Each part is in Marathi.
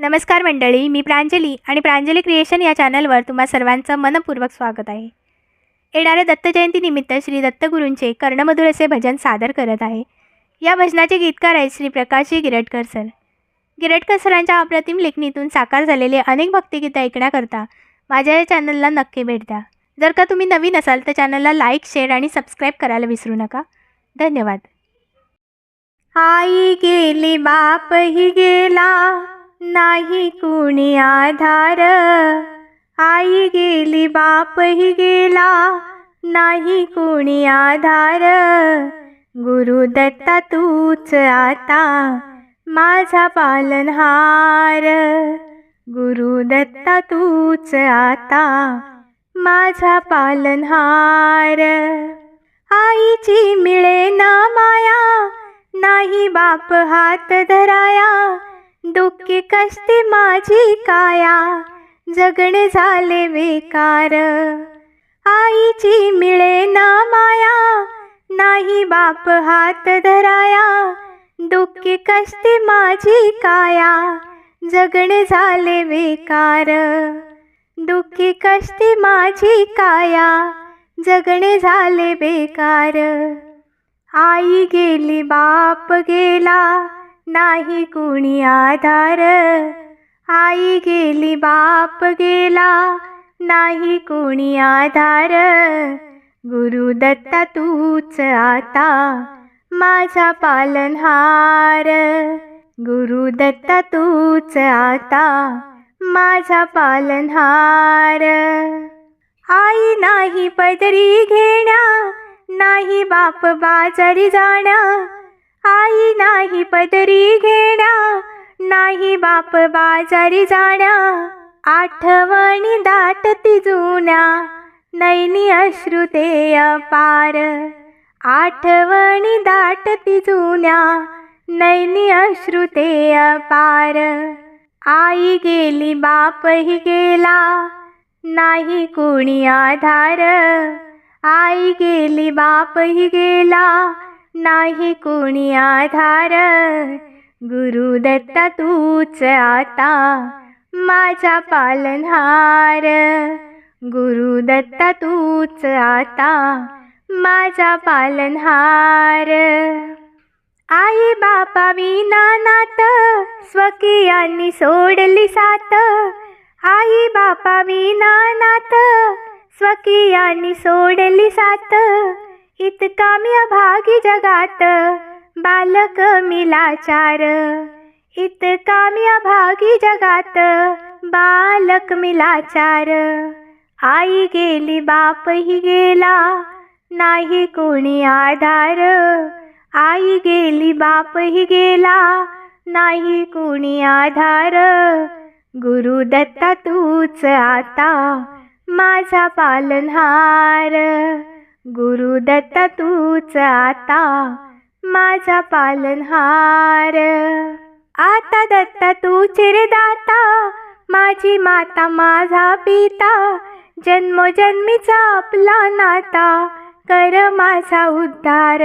नमस्कार मंडळी मी प्रांजली आणि प्रांजली क्रिएशन या चॅनलवर तुम्हा सर्वांचं मनपूर्वक स्वागत आहे. येणाऱ्या दत्त जयंतीनिमित्त श्री दत्तगुरूंचे कर्णमधुर असे भजन सादर करत आहे. या भजनाचे गीतकार आहेत श्री प्रकाशजी गिरटकर सर. गिरटकर सरांच्या अप्रतिम लेखणीतून साकार झालेले अनेक भक्तिगीतं ऐकण्याकरता माझ्या या चॅनलला नक्की भेट द्या. जर का तुम्ही नवीन असाल तर चॅनलला लाईक शेअर आणि सबस्क्राईब करायला विसरू नका. धन्यवाद. आई गेली बापही गेला. नाही कुणी आधार. आई गेली बापही गेला नाही कुणी आधार. गुरुदत्ता तूच आता माझा पालनहार. गुरुदत्ता तूच आता माझा पालनहार. आईची मिळे ना माया नाही बाप हात धराया. दुःखी कष्टी माझी काया जगणे झाले बेकार. आईची मिळे ना माया नाही बाप हात धराया. दुःखी कष्टी माझी काया जगणे झाले बेकार. दुःखी कष्टी माझी काया जगणे झाले बेकार. आई गेली बाप गेला नाही कुणी आधार. आई गेली बाप गेला नाही कुणी आधार. गुरु दत्ता तूच आता माझा पालनहार. गुरु दत्ता तूच आता माझा पालनहार. आई नाही पदरी घेण्या नाही बाप बाजारी जाण्या आई नाही पदरी घेण्या नाही बाप बाजारी जाण्या आठवणी दाटती जुन्या नैनी अश्रुते अपार. आठवणी दाटती जुन्या नैनी अश्रुते अपार. आई गेली बापही गेला नाही कोणी आधार. आई गेली बापही गेला नाही कोणी आधार. गुरु दत्ता तूच आता माझा पालनहार. गुरु दत्ता तूच आता माझा पालनहार. आई बापा विना नात स्वकीयांनी सोडली सात. आई बापा विना नात स्वकीयांनी सोडली सात. इतका मी अभागी जगात बालक मिलाचार इतका मी अभागी जगात बालक मिलाचार आई गेली बापही गेला नाही कोणी आधार. आई गेली बापही गेला नाही कोणी आधार. गुरु दत्ता तूच आता माझा पालनहार. गुरुदत्त तूच आता माझा पालनहार. आता दत्त तू चिरदाता माझी माता माझा पिता जन्मोजन्मीचा आपला नाता कर माझा उद्धार.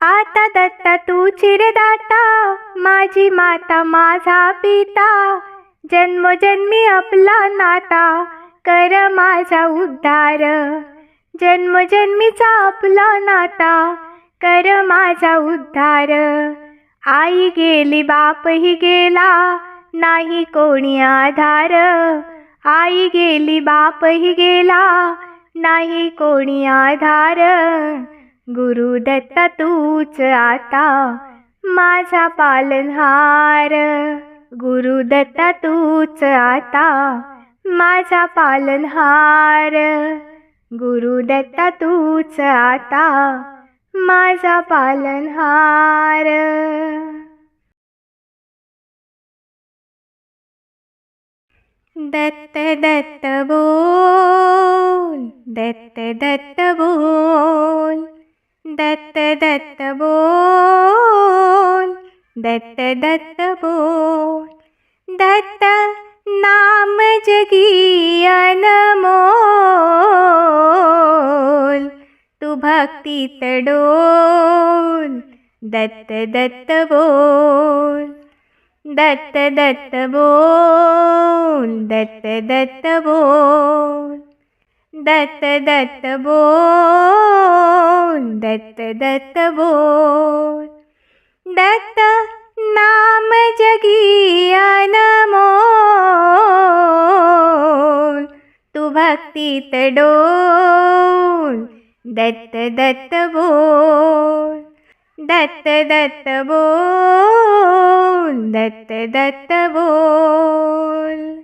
आता दत्त तू चिरदाता माझी माता माझा पिता जन्मोजन्मी आपला नाता कर माझा उद्धार. जन्मजन्मीचा आपला नाता कर माझा उद्धार. आई गेली बापही गेला नाही कोणी आधार. आई गेली बापही गेला नाही कोणी आधार. गुरु दत्ता तूच आता माझा पालनहार. गुरु दत्ता तूच आता माझा पालनहार. गुरु दत्ता तूच आता माझा पालनहार. दत्त दत्त बोल दत्त दत्त बोल. दत्त दत्त बोल दत्त दत्त बोल. दत्त नाम जगी अनमोल तू भक्तीत डोल दत्त दत्त बोल दत्त दत्त बोल दत्त दत्त बोल दत्त दत्त बोल दत्त दत्त बोल दत्त नाम जगिया नमो तू भक्तीत डोल दत्त दत्त बोल दत्त दत्त बोल दत्त दत्त बोल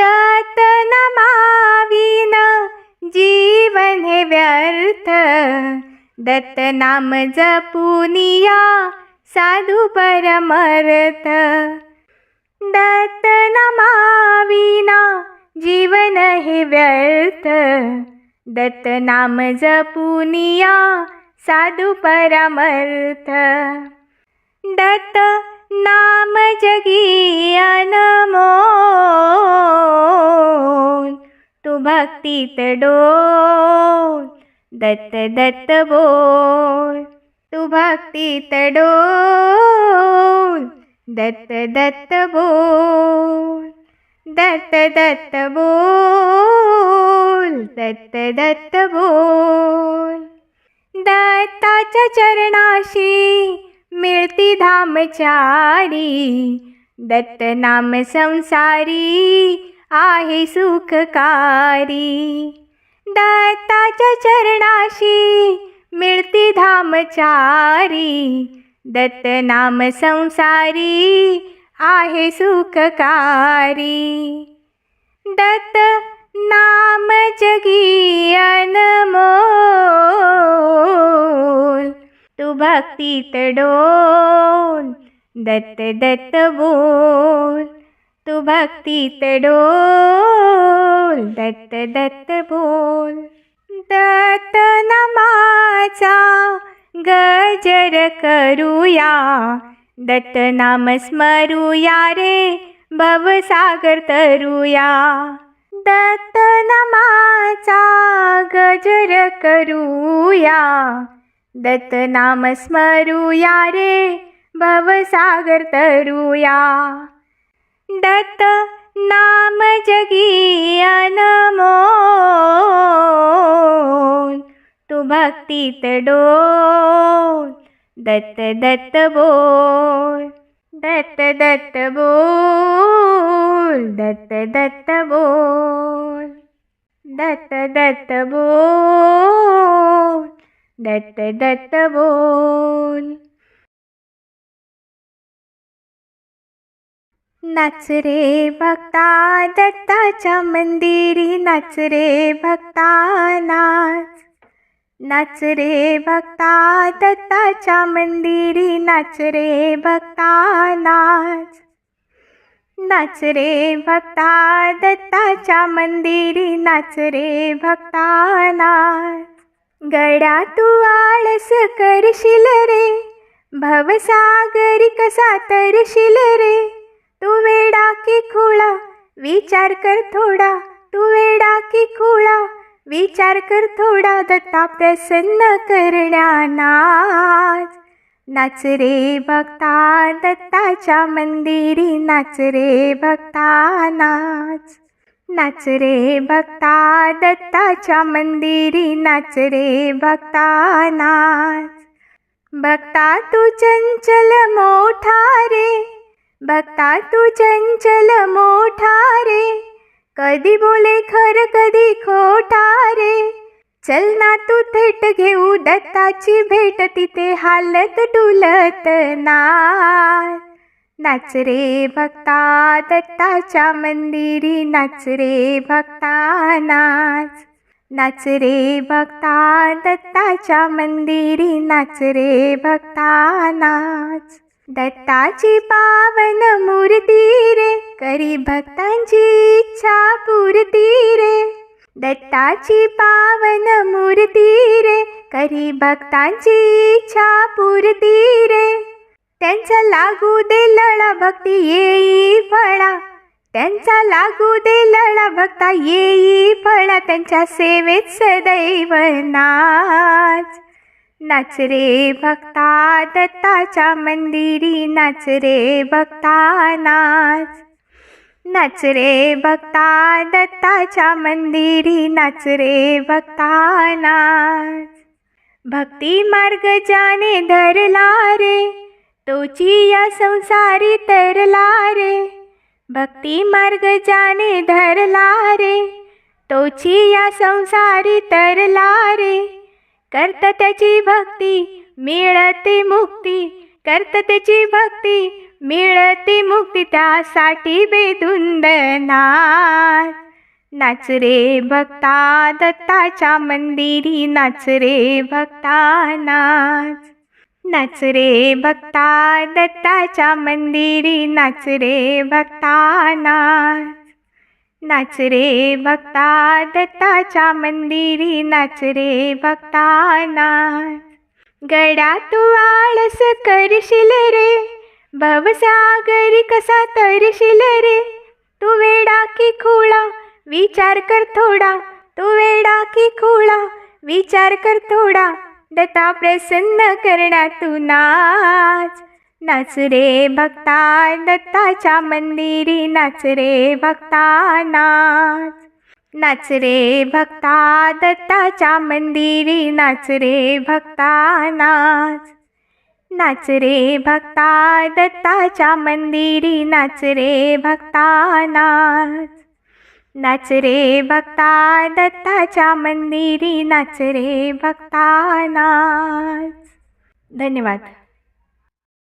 दत्त नमाविन। जीवन हे व्यर्थ। दत्त नाम जपुनिया साधू परमर्थ. दत्त नमाविना जीवन हे व्यर्थ. दत्त नाम जपुनिया साधू परमर्थ. दत्त नाम जगी अनमोल. तू भक्तीत डोल. दत्त दत्त बोल. तू भक्तीत डोल दत्त दत्त बोल दत्त दत्त बोल दत्त दत्त बोल. दत्ताच्या चरणाशी मिळती धामचारी दत्त नाम संसारी आहे सुखकारी. दत्ताच्या चरणाशी मिळती धामचारी दत्त नाम संसारी आहे सुखकारी. दत्त नाम जगी अनमोल तू भक्तीत डोल दत्त दत्त बोल. तू भक्तीत डोल दत्त दत्त बोल. दत्त नामाचा गजर करूया. दत्त नाम स्मरूया रे भवसागर तरुया. दत्त नामाचा गजर करूया. दत्त नाम स्मरूया रे भवसागर तरुया. दत्त नाम जगी अनमोल तू भक्तीत डोल दत्त दत्त बोल दत्त दत्त बोल दत्त दत्त बोल दत्त दत्त बोल दत्त दत्त बोल। नाच रे भक्ता दत्ताच्या मंदिरी नाच रे भक्ता नाच. नाच रे भक्ता दत्ताच्या मंदिरी नाच रे भक्ता नाच. नाच रे भक्ता दत्ताच्या मंदिरी नाच रे भक्ता नाच. गड्या तू आळस करशील रे भवसागरी कसा तरशील रे? तू वेडा की खुळा? विचार कर थोडा. तू वेडा की खुळा? विचार कर थोडा. दत्ता प्रसन्न करण्या नाच नाच रे भक्ता दत्ताच्या मंदिरी नाच रे भक्ता नाच नाच रे भक्ता दत्ताच्या मंदिरी नाच रे भक्ता नाच भक्ता तू चंचल मोठा रे. बघता तू चंचल मोठा रे. कधी बोले खर कधी खोटा रे. चल ना तू थेट घेऊ दत्ताची भेट. तिथे हालत डुलत नाच नाच रे भक्ता दत्ताच्या मंदिरी. नाच रे भक्ता नाच. नाच रे भक्ता दत्ताच्या मंदिरी. नाच रे भक्ता नाच. दत्ताची पावन मूर्ती रे करी भक्तांची इच्छा पूर्ती रे. दत्ताची पावन मूर्ती रे करी भक्तांची इच्छा पूर्ती रे. त्यांचा लागू दे लळा भक्ती येई फळा. त्यांचा लागू दे लळा भक्ता येई फळा. त्यांच्या सेवेत सदैव नाच. नाच रे भक्ता दत्ताच्या मंदिरी नाच रे भक्ता नाच. नाच रे भक्ता दत्ताच्या मंदिरी नाच रे भक्ता नाच. भक्ती मार्ग ज्याने धरला रे तोची या संसारी तरला रे. भक्ती मार्ग ज्याने धरला रे तोची या संसारी तरला रे. करत त्याची भक्ती मिळते मुक्ती. करत त्याची भक्ती मिळते मुक्ती. त्यासाठी बेधुंद नाच नाच रे भक्ता दत्ताच्या मंदिरी नाच रे भक्ता नाच. नाच रे भक्ता दत्ताच्या मंदिरी नाच रे भक्ता नाच. नाच रे भक्ता दत्ताच्या मंदिरी नाच रे भक्ता नाच. गडा तू आळस करशील रे भवसागरी कसा तरशील रे. तू वेडा की खुळा विचार कर थोडा. तू वेडा की खुळा विचार कर थोडा. दत्ता प्रसन्न करणा तू नाच. नाच रे भक्ता दत्ताच्या मंदिरी नाच रे भक्ता नाच नाच रे भक्ता दत्ताच्या मंदिरी नाच रे भक्ता नाच नाच रे भक्ता दत्ताच्या मंदिरी नाच रे भक्ता नाच नाच रे भक्ता दत्ताच्या मंदिरी नाच रे भक्ता नाच धन्यवाद.